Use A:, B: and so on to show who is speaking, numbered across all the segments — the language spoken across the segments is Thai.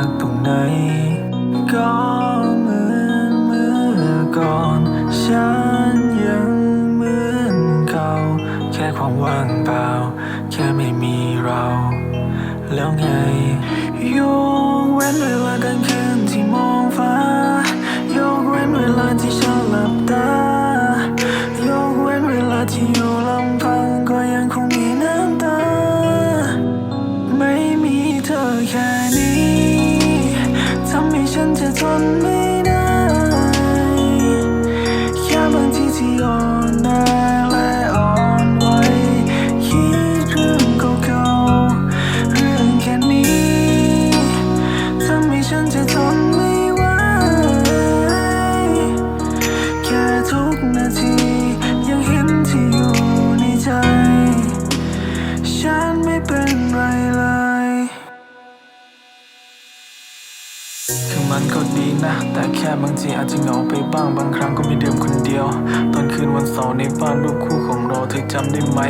A: ากตรงไหน ก็เหมือนเมื่อก่อน ฉันยังเหมือนเก่า แค่ความว่างเปล่า แค่ไม่มีเรา แล้วไงยงเว้นเวลากันงคืน คือมันก็ดีนะ แต่แค่บางทีอาจจะเหงาไปบ้าง บางครั้งก็มีเดิมคนเดียว ตอนคืนวันเสาร์ในบ้านรูปคู่ของเราเธอจำได้ไหม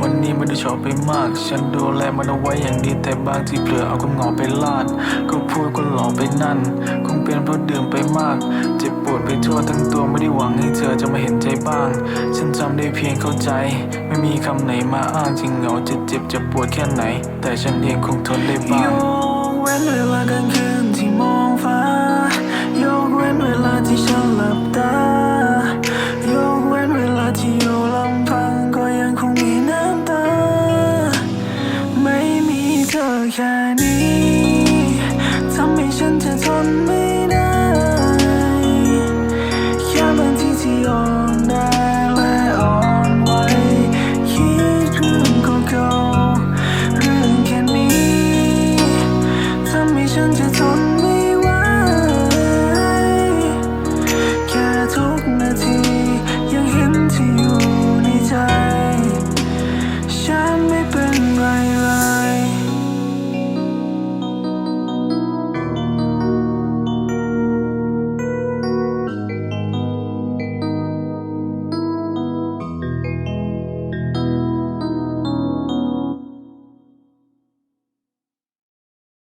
A: วันนี้ไม่ได้ชอบไปมาก ฉันดูแลมันเอาไว้อย่างดี แต่บางทีเผลอเอาความเหงาไปลาด ก็พูดก็หลอกไปนั่น คงเป็นเพราะดื่มไปมาก เจ็บปวดไปทั่วทั้งตัวไม่ได้หวังให้เธอจะมาเห็นใจบ้าง ฉันจำได้เพียงเข้าใจ ไม่มีคำไหนมาอ้างจริงเหงาจะเจ็บจะปวดแค่ไหน แต่ฉันเองคงทนได้บ้าง 等着从。